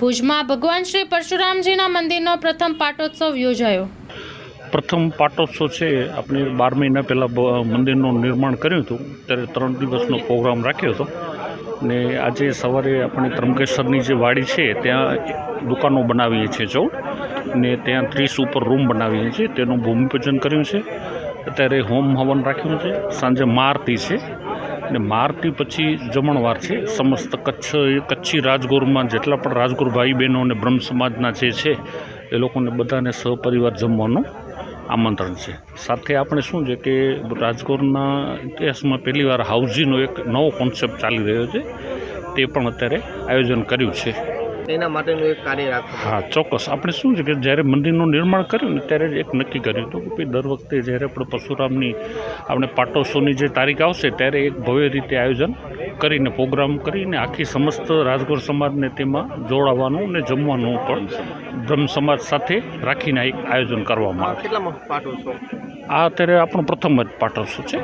ભુજમાં ભગવાન શ્રી પરશુરામજીના મંદિરનો પ્રથમ પાટોત્સવ યોજાયો. પ્રથમ પાટોત્સવ છે, આપણે બાર મહિના પહેલાં મંદિરનું નિર્માણ કર્યું હતું. ત્યારે ત્રણ દિવસનો પ્રોગ્રામ રાખ્યો હતો. ને આજે સવારે આપણે ત્રંબકેશ્વરની જે વાડી છે, ત્યાં દુકાનો બનાવીએ છીએ ચૌદ ને ત્યાં ત્રીસ ઉપર રૂમ બનાવીએ છીએ. તેનું ભૂમિપૂજન કર્યું છે. અત્યારે હોમ હવન રાખ્યું છે. સાંજે મારતી છે. ને મારથી પછી જમણવાર છે. સમસ્ત કચ્છ, કચ્છી રાજગોરમાં જેટલા પણ રાજગોર ભાઈ બહેનો અને બ્રહ્મ સમાજના જે છે, એ લોકોને બધાને સહપરિવાર જમવાનું આમંત્રણ છે. સાથે આપણે શું છે કે રાજગોરના ઇતિહાસમાં પહેલીવાર હાઉસીનો એક નવો કોન્સેપ્ટ ચાલી રહ્યો છે. તે પણ અત્યારે આયોજન કર્યું છે. તેના માટેનું એક કાર્ય રાખવું હા ચોક્કસ. આપણે શું છે કે જ્યારે મંદિરનું નિર્માણ કર્યું ને ત્યારે જ એક નક્કી કર્યું હતું કે દર વખતે જ્યારે આપણે પરશુરામની આપણે પાટોત્સવની જે તારીખ આવશે ત્યારે એક ભવ્ય રીતે આયોજન કરીને પ્રોગ્રામ કરીને આખી સમસ્ત રાજગોર સમાજને તેમાં જોડાવાનું અને જમવાનું પણ બ્રહ્મ સમાજ સાથે રાખીને એક આયોજન કરવામાં આવે. આ અત્યારે આપણો પ્રથમ જ પાટોત્સવ છે.